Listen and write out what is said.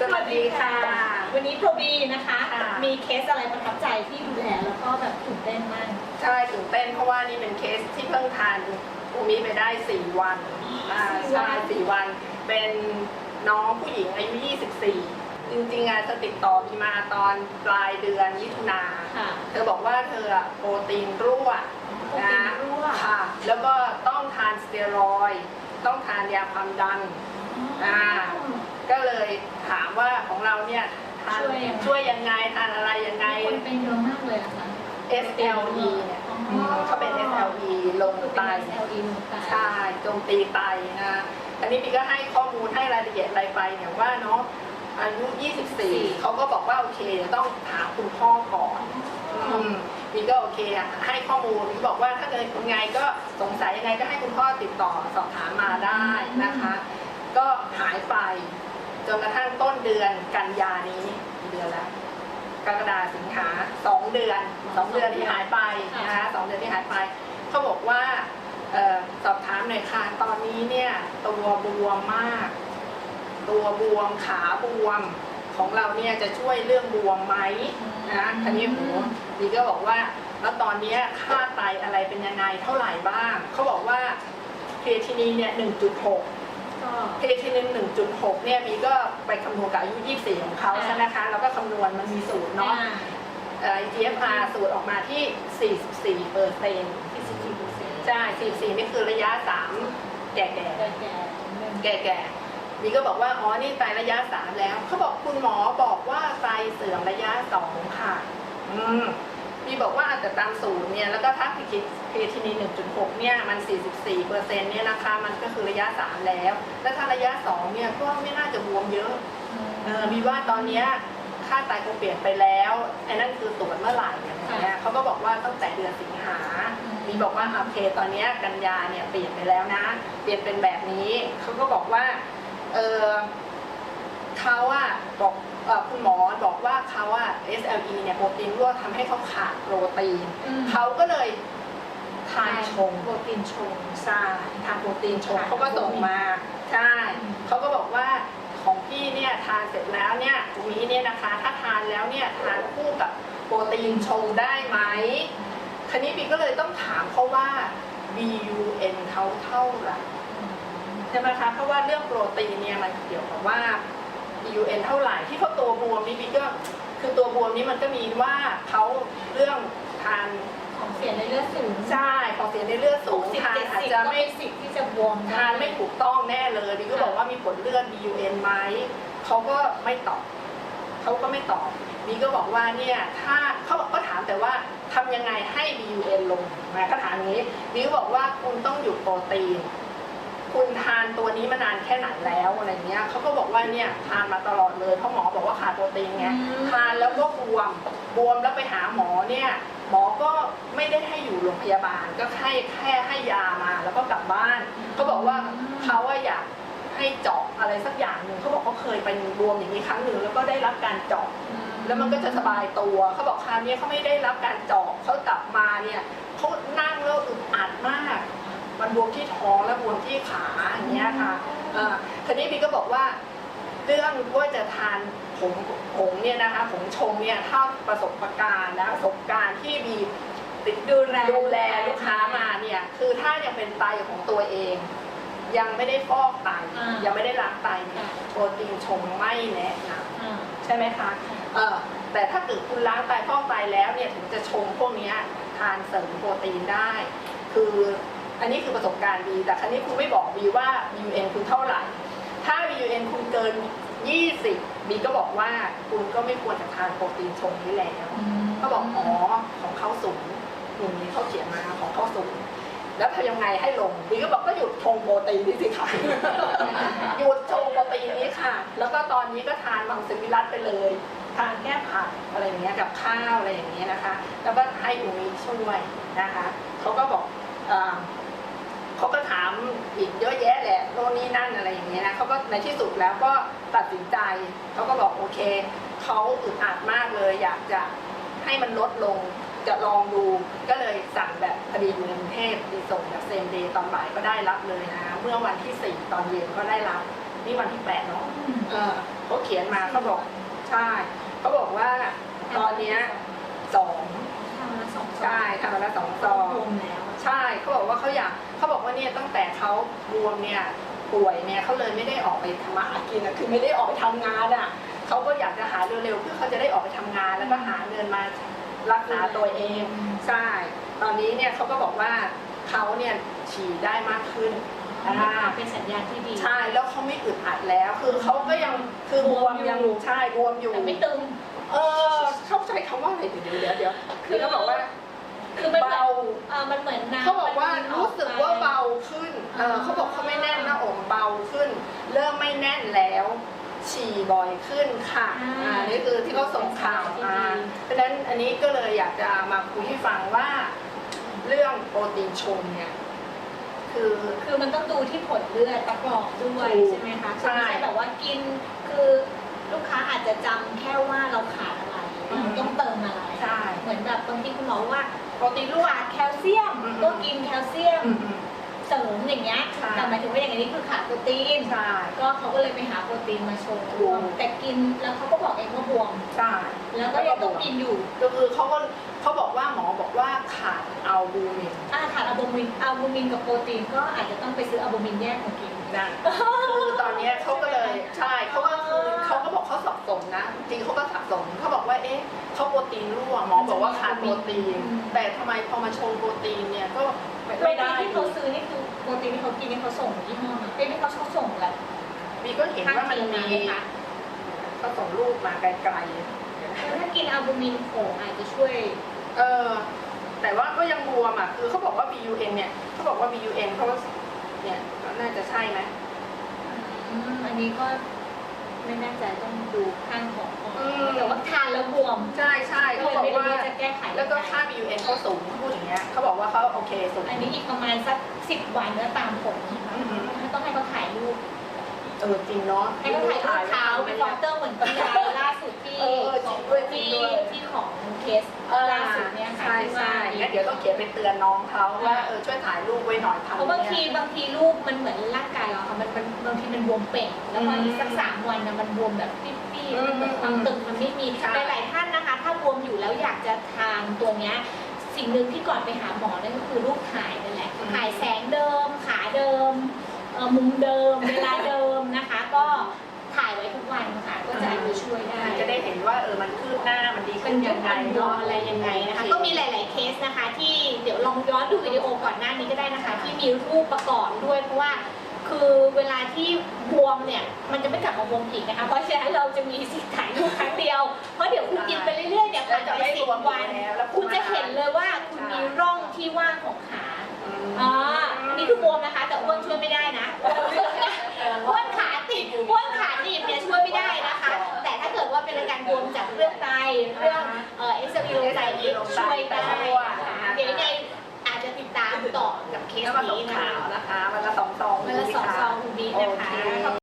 สวัสดีค่ะ วันนี้โปรบีนะคะ ค่ะ มีเคสอะไรประทับใจที่ดูแลแล้วก็แบบตื่นเต้นมาก ใช่ตื่นเต้นเพราะว่านี่เป็นเคสที่เพิ่งทานอูมิไปได้ 4 วันอ่าสี่วัน ใช่สี่วัน เป็นน้องผู้หญิงอายุ 24 จริงๆอะเธอติดต่อมีมาตอนปลายเดือนมิถุนา ค่ะ เธอบอกว่าเธออะโปรตีนรั่วโปรตีนรั่วค่ะ แล้วก็ต้องทานสเตียรอยด์ต้องทานยาความดัน อ่า ก็เลยถามว่าของเราเนี่ยทานช่วยยังไงช่วยยังไงทานอะไรยังไง คนเป็นเยอะมากเลยอะค่ะ SLE เนี่ยอ๋ออืมเขาเป็น SLE ลงไต SLE ลงไตใช่โจมตีไตนะอันนี้พี่ก็ให้ข้อมูลให้รายละเอียดอะไรไปเนี่ยว่าเนาะอายุ 24 เขาก็บอกว่าโอเคเดี๋ยวต้องถามคุณพ่อก่อนอืมพี่ก็โอเคอะให้ข้อมูลพี่บอกว่าถ้าเกิดยังไงก็สงสัยยังไงก็ให้คุณพ่อติดต่อสอบถามมาได้นะคะ ก็หายไป จนกระทั่งต้นเดือนกันยานี้กี่เดือนแล้วกรกฎาสิงหาสองเดือนสองเดือนที่หายไปนะคะสองเดือนที่หายไปเขาบอกว่าเออสอบถามหน่อยค่ะตอนนี้เนี่ยตัวบวมมาก ตัวบวมขาบวมของเราเนี่ยจะช่วยเรื่องบวมไหมนะอันนี้หูดีก็บอกว่า แล้วตอนเนี้ยค่าไตอะไรเป็นยังไงเท่าไหร่บ้างเขาบอกว่าเคทีนีเนี่ย1.6ก็ เพทีนึง1.6เนี่ยมีก็ไปคำนวณกับอายุ 24 ของเขาอ่าใช่ไหมคะแล้วก็คำนวณมันมีสูตรเนาะเอ่อ GFR สูตรออกมาที่ 44เปอร์เซ็นต์ที่สิบสี่เปอร์เซ็นต์ใช่44นี่คือระยะ 3 แก่ๆแก่แก่ๆแก่ๆมีก็บอกว่า อ๋อ นี่ไตระยะ 3 แล้ว เขาบอกคุณหมอบอกว่าไตเสื่อมระยะ 2 ค่ะ อืม มีบอกว่าแต่ตามสูตรเนี่ยแล้วก็ถ้าพิคิดเคทีนี1.6 เนี่ยมัน 44เปอร์เซ็นต์เนี่ยนะคะมันก็คือระยะ 3 แล้ว แล้วถ้าระยะ 2 เนี่ยก็ไม่น่าจะบวมเยอะเออมีว่าตอนเนี้ยค่าไตคงเปลี่ยนไปแล้วไอ้นั่นคือตรวจเมื่อไหร่อะไรเงี้ยเขาก็บอกว่าตั้งแต่เดือนสิงหา มีบอกว่าโอเคตอนเนี้ยกันยาเนี่ยเปลี่ยนไปแล้วนะ เปลี่ยนเป็นแบบนี้เขาก็บอกว่าเออ เขาอะบอกเอ่อคุณหมอบอกว่าเขาอะ SLE เนี่ยโปรตีนรั่วทำให้เขาขาดโปรตีนอืมเขาก็เลยทานชงโปรตีนชงใช่ทานโปรตีนชงค่ะเขาก็ส่งมาใช่อืมเขาก็บอกว่าของพี่เนี่ยทานเสร็จแล้วเนี่ยตรงนี้เนี่ยนะคะ ถ้าทานแล้วเนี่ยทานคู่กับโปรตีนชงได้ไหมคันนี้พี่ก็เลยต้องถามเขาว่า BUN เขาเท่าไหร่ใช่ไหมคะเพราะว่าเรื่องโปรตีนเนี่ยมันเกี่ยวกับว่า BUN เท่าไหร่ที่เขาตัวบวมนี่พี่ก็คือตัวบวมนี่มันก็มีว่าเขาเรื่องทานของเสียในเลือดสูงใช่ของเสียในเลือดสูงสิบทานเจ็ดอาจสิบจะก็ไม่ไม่สิทธิ์ที่จะบวมด้ทานไม่ถูกต้องแน่เลยบีก็บอกว่ามีผลเลือด BUN ไหมเขาก็ไม่ตอบเขาก็ไม่ตอบบีก็บอกว่าเนี่ยถ้าเขาก็ถามแต่ว่าทำยังไงให้ BUN ลงนะก็ถามอย่างนี้บีก็บอกว่าคุณต้องหยุดโปรตีน คุณทานตัวนี้มานานแค่ไหนแล้วอะไรเงี้ยเขาก็บอกว่าเนี่ยทานมาตลอดเลยเพราะหมอบอกว่าขาดโปรตีนไงอืมทานแล้วก็บวมบวมแล้วไปหาหมอเนี่ยหมอก็ไม่ได้ให้อยู่โรงพยาบาล ก็ให้แค่ให้ยามาแล้วก็กลับบ้านเขาบอกว่าเขาอะอยากให้เจาะอะไรสักอย่างหนึ่งเขาบอกเขาเคยเป็นบวมอย่างนี้ครั้งหนึ่งแล้วก็ได้รับการเจาะแล้วมันก็จะสบายตัวเขาบอกคราวนี้เขาไม่ได้รับการเจาะเขากลับมาเนี่ยเขานั่งแล้วอึดอัดมาก มันบวมที่ท้องและบวมที่ขาอย่างเงี้ยค่ะเอ่อทีนี้บีก็บอกว่าเรื่องว่าจะทานผงผงเนี่ยนะคะผงชงเนี่ยถ้าประสบการณ์นะประสบการณ์ที่มีติดดูแลดูแลลูกค้ามาเนี่ยคือถ้ายังเป็นไตของตัวเอง ยังไม่ได้ฟอกไตอ่ายัยังไม่ได้ล้างไตเนี่ยค่ะโปรตีนชงไม่แนะนอ่าำใช่ไหมคะเออแต่ถ้าเกิดคุณล้างไตฟอกไตแล้วเนี่ยถึงจะชงพวกเนี้ยทานเสริมโปรตีนได้ คือ อันนี้คือประสบการณ์ดีแต่ครั้นี้คุณไม่บอกบีว่า BUN คุณเท่าไหร่ ถ้า BUN คุณเกิน 20บีก็บอกว่าคุณก็ไม่ควรจะทานโปรตีนชงนี้แล้วเขาบอกอ๋อของเขาสูงอย่างนี้เขาเขียนมาของเขาสูงแล้วทำยังไงให้ลงบีก็บอกก็หยุดชงโปรตีนนี่สิคะหยุดชงโปรตีนนี้ค่ะ แล้วก็ตอนนี้ก็ทานมังสวิรัตไปเลยทานแก้ผักอะไรอย่างเงี้ยกับข้าวอะไรอย่างเงี้ยนะคะ แล้วก็ให้อูมิช่วยนะคะเขาก็บอกอ่า เขาก็ถามอีกเยอะแยะแหละโน่นนี่นั่นอะไรอย่างเงี้ยนะเขาก็ในที่สุดแล้วก็ตัดสินใจเขาก็บอกโอเคเขาอึดอัดมากเลย อยากจะให้มันลดลงจะลองดูก็เลยสั่งแบบพอดีอยู่ในกรุงเทพดีส่งแบบเซมเดย์ตอนบ่ายก็ได้รับเลยนะเมื่อวันที่สี่ตอนเย็นก็ได้รับ นี่วันที่แปดเนาะเออเขาเขียนมาเขาบอกใช่เขาบอกว่าตอนเนี้ยสองทำละสองซองใช่ทำมาแล้วสองซองรวมแล้ว ใช่เขาบอกว่าเขาอยากเขาบอกว่าเนี่ยตั้งแต่เขาบวมเนี่ยป่วยเนี่ยเขาเลยไม่ได้ออกไปทำมาหากินนะคือไม่ได้ออกไปทำงานอะเขาก็อยากจะหาเร็วๆเพื่อเขาจะได้ออกไปทำงานแล้วก็หาเงินมารักษาตัวเองใช่ตอนนี้เนี่ยเขาก็บอกว่าเขาเนี่ยฉี่ได้มากขึ้นอ่าอ่าเป็นสัญญาณที่ดีใช่แล้วเขาไม่อึดอัดแล้ว คือเขาก็ยังคือบวมยังใช่บวมอยู่แต่ไม่ตึง เออเข้าใจคำว่าอะไรเดี๋ยวเดี๋ยวเดี๋ยวคือเขาบอก แน่นแล้วฉี่บ่อยขึ้นค่ะอ่านี่คือที่เขาส่งข่าวมาเพราะฉะนั้นอันนี้ก็เลยอยากจะมาคุยให้ฟังว่า เรื่องโปรตีนชงเนี่ย คือ คือมันต้องดูที่ผลเลือดประกอบด้วยถูกใช่ไหมคะใช่ไม่ใช่แบบว่ากินคือลูกค้าอาจจะจำแค่ว่าเราขาดอะไรอืมเราต้องเติมอะไร ใช่ เหมือนแบบบางทีคุณหมอว่าโปรตีนลูกขาดแคลเซียมอืมก็กินแคลเซียม อืมอืม เสริมอย่างเงี้ยใช่ แต่หมายถึงว่าอย่างนี้คือขาดโปรตีน ใช่ ก็เขาก็เลยไปหาโปรตีนมาชงถูกแต่กินแล้วเขาก็บอกเองว่าบวม ใช่แล้วก็ยังต้องกินอยู่ก็คือเขาก็เขาบอกว่าหมอบอกว่าขาดอัลบูมินอ่าขาดอะบูมินอะบูมินกับโปรตีนก็อาจจะต้องไปซื้ออะบูมินแยกมากินนั่นคือตอนเนี้ยเขาก็เลยใช่เขาก็คือเขาก็ บอกเขาสับสนนะ จริงๆเขาก็สับสนเขาบอกว่าเอ๊ะเขาโปรตีนรั่วหมอบอกว่าขาดโปรตีน แต่ทำไมพอมาชงโปรตีนเนี่ยก็ไม่โปรไม่ตีได้นที่เขาซื้อนี่คือโปรตีนที่เขากินนี่เขาส่งยี่ห้อไหนเอ้ยที่เขาชอบส่งแหละมีก็เห็นว่ามันมีคะเขาส่งรูปมาไกลแล้วถ้ากินอะบูมินโขงอาจจะช่วยๆเออแต่ว่าก็ยังบวมอะคือเขาบอกว่า BUN เนี่ยเขาบอกว่า BUN เขาเนี่ยน่าจะใช่ไหมอืมอันนี้ก็ ไม่แน่ใจต้องดูข้างของอืมแต่ว่าทานแล้วบวมใช่ใช่ก็เขาเลยบอกไม่รู้ว่าว่าจะแก้ไขแล้วก็ยังไงค่า BUN เขาสูงเขาพูดอย่างเงี้ยเขาบอกว่าเขาโอเคสูง อันนี้อีกประมาณสักสิบวันก็ตามผลนะคะอือหือ ต้องให้เขาถ่ายรูป เออจริงเนาะให้เขาถ่ายรูปเท้าเป็นฟอเตอร์เหมือนที่ไลฟ์ล่าสุดที่เออจริงด้วยจริงที่ด้วยที่ของเคสเออล่าสุดเนี่ยค่ะใช่ที่ใช่ว่างั้นเดี๋ยวต้องเขียนไปเตือนน้องเขาว่าเออช่วยถ่ายรูปไว้หน่อยทำเพราะบางทีเนี่ยบางทีรูปมันเหมือนร่างกายเราค่ะมันมันบางทีมันบวมเป่งแล้วพออีกสักสามวันนะมันบวมแบบปี้ๆมันเหมือนความตึงมันไม่มีใช่หลายๆท่านนะคะ ถ้าบวมอยู่แล้วอยากจะทานตัวเนี้ยสิ่งหนึ่งที่ก่อนไปหาหมอนั่นก็คือรูปถ่ายนั่นแหละถ่ายแสงเดิมขาเดิมเอ่อมุมเดิม เวลาเดิมนะคะ ก็ถ่ายไว้ทุกวันค่ะ ก็จะอาจจะช่วยได้ จะได้เห็นว่าเออมันคืบหน้ามันดีเป็ขึ้นนยัยังงไงไงเนาะเนาะอะไรยังไงนะคะ ก็มีหลาย ๆ เคสนะคะ ที่เดี๋ยวลองย้อนดูวิดีโอก่อนหน้านี้ก็ได้นะคะ ที่มีรูปประกอบด้วยเพราะว่า คือเวลาที่บวมเนี่ยมันจะไม่กลับมาบวมอีกนะคะเพราะฉะนั้นเราจะมีสิทธิ์ถ่ายรูปครั้งเดียวเพราะเดี๋ยวคุณกินไปเรื่อย ๆ เนี่ยผ่านไปสิบวัน แล้วคุณจะเห็นเลยว่าคุณมีร่องที่ว่างของขา อ่าอั นนี้คือบวมนะคะ แต่อ้วนช่วยไม่ได้นะอ้วนขาติดอ้วนขาหนีบเนี่ยช่วยไม่ได้นะคะ แต่ถ้าเกิดว่าเป็นอาการบวมจากเรื่องไตเรื่องเอ่อเอ็กซ์เรย์ลงไตนี้ช่วยได้นะคะเดี๋ยวยังไงอาจจะติดตามต่อกับเคสแล้วมาส่งนี้นะข่าคะวนะคะวันละสองซองวันละสองซองคุณบีนะคะโอเค